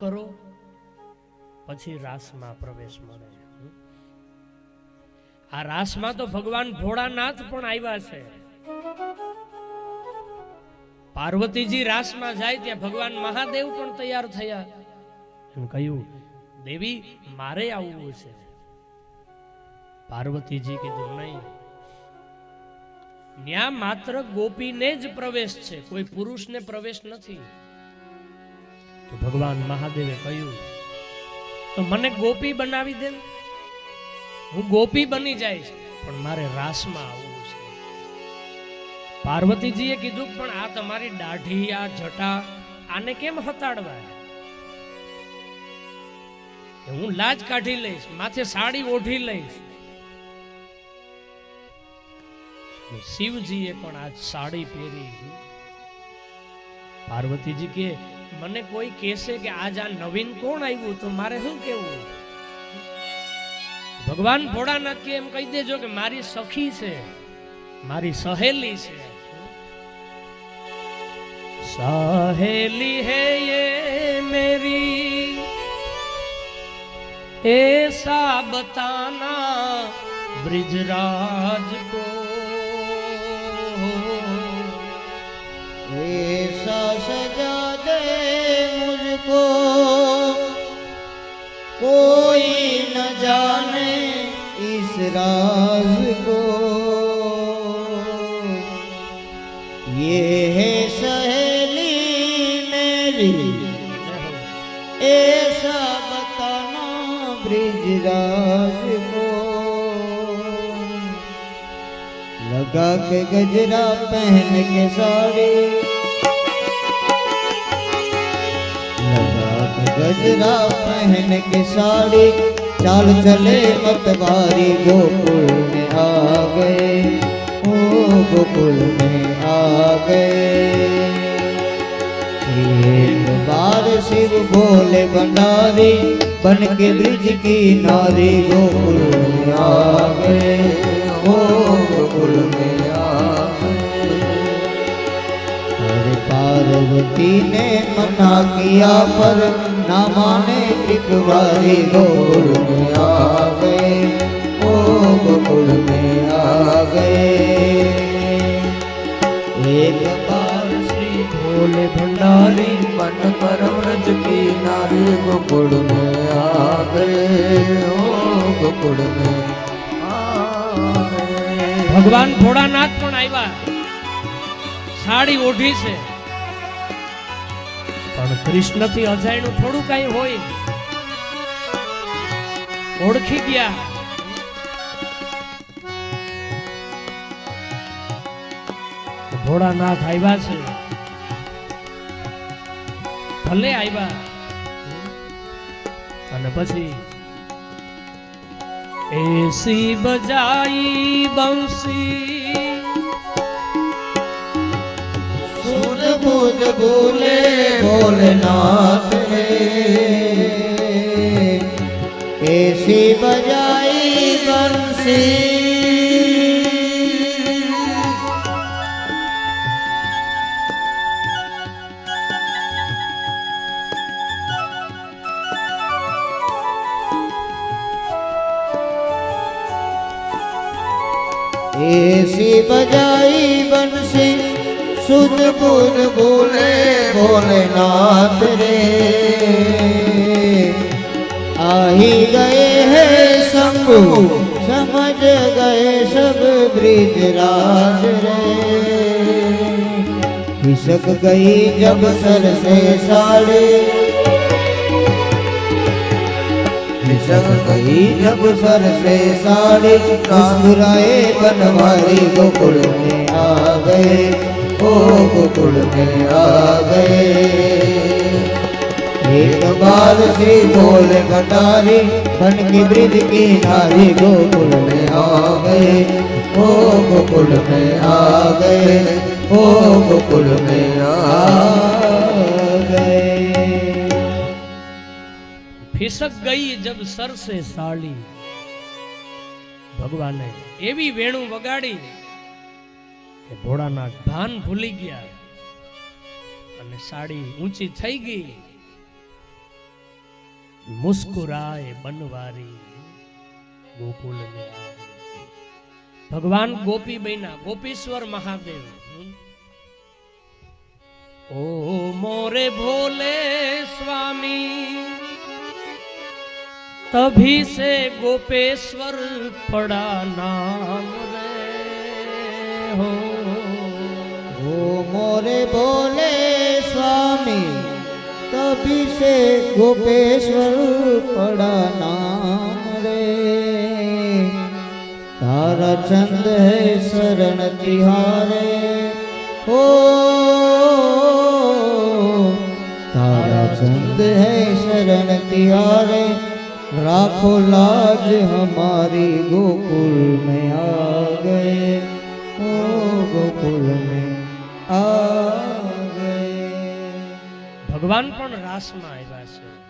કરો, પછી રાસમાં પ્રવેશ મળે આ રાસમાં તો ભગવાન ભોળાનાથ પણ આવ્યા છે. પાર્વતીજી રાસમાં જાય ત્યાં ભગવાન મહાદેવ પણ તૈયાર થયા. કહ્યું, દેવી, મારે આવવું છે. પાર્વતીજી કીધું, નહીં. ત્યાં માત્ર ગોપીને જ પ્રવેશ છે. કોઈ પુરુષને પ્રવેશ નથી. તો ભગવાન મહાદેવે કહ્યું, તો મને ગોપી બનાવી દે હું ગોપી બની જઈશ, પણ મારે રાસમાં આવવું છે. પાર્વતીજીએ કીધું, પણ આ તમારી દાઢી, આ જટા, આને કેમ હતાડવા? હું લાજ કાઢી લઈશ, માથે સાડી ઓઢી લઈશ. શિવજીએ પણ આજ સાડી પહેરી પાર્વતીજી કે મને કોઈ કહેશે કે આજ આ નવીન કોણ આવ્યું? તો મારે શું કેવું ભગવાન ભોળાનાથ કે એમ કહી દેજો કે મારી સખી છે, મારી સહેલી છે. સહેલી હે એ મેરી એસા બતાના બ્રિજરાજ કો. એસા સજા मुझको। कोई न जाने इस राज को। ये है सहेली मेरी। ऐसा बताना ब्रिजराज को। लगा के गजरा पहन के साड़ी। गजरा पहन के साड़ी चाल चले मतवारी गोकुल में आ गए ओ गोकुल में आ गए एक बार शिव भोले भंडारी बन के ब्रिज की नारी गोकुल में आ गए ओ પાર્વતી ને મના કિયા પર ના માને એક વારી ગોળ મે આ ઓ ગોળ મે આ ગયે એક બાર શ્રી ભોલે ભંડારી મન પર વ્રજ કી નારે ગોળ મે આ ઓ ગોળ મે ભગવાન ભોળાનાથ પણ આવ્યા. સાડી ઓઢી છે. પણ કૃષ્ણથી અજાયણું થોડું કઈ હોય. ઓળખી ગયા. ભોળાનાથ આવ્યા છે. ભલે આવ્યા. અને પછી એસી બજાઈ બંસી. સુન ભૂત ભૂલે ભોળનાથ રે એસી બજાઈ બંસી એસી બજાઈ બંસી સુધપુર બોલે बोले भोलेनाथ रे आ ही गए हैं शंभु समझ गए सब ब्रिजराज रे खिसक गई जब सर से साड़ी खिसक गई जब सर से साड़ी मुस्कुराए बनवारी गोकुल में आ गए ओ गोकुल में आ गए एक बार से बोल गटारी बन के ब्रिज की नारी गोकुल में आ गए ओ गोकुल में आ गए ओ गोकुल में आ गए ફિસક ગઈ જબ સર સે સાડી ભગવાને એવી વેણું વગાડી કે ભોળાનાથ ભાન ભૂલી ગયા અને સાડી ઊંચી થઈ ગઈ मुस्कुराए बनवारी गोकुल में आए भगवान गोपी बना गोपीश्वर महादेव हम्म। ओ मोरे भोले स्वामी तभी से गोपेश्वर पड़ा नाम रे हो ओ मोरे बोले स्वामी तभी से गोपेश्वर पड़ा नाम रे तारा चंद है शरण तिहारे हो तारा चंद है शरण तिहारे राखो लाज हमारी गोकुल में आ गए ओ गोकुल में आ गए ભગવાન પણ રાસમાં આવ્યા છે.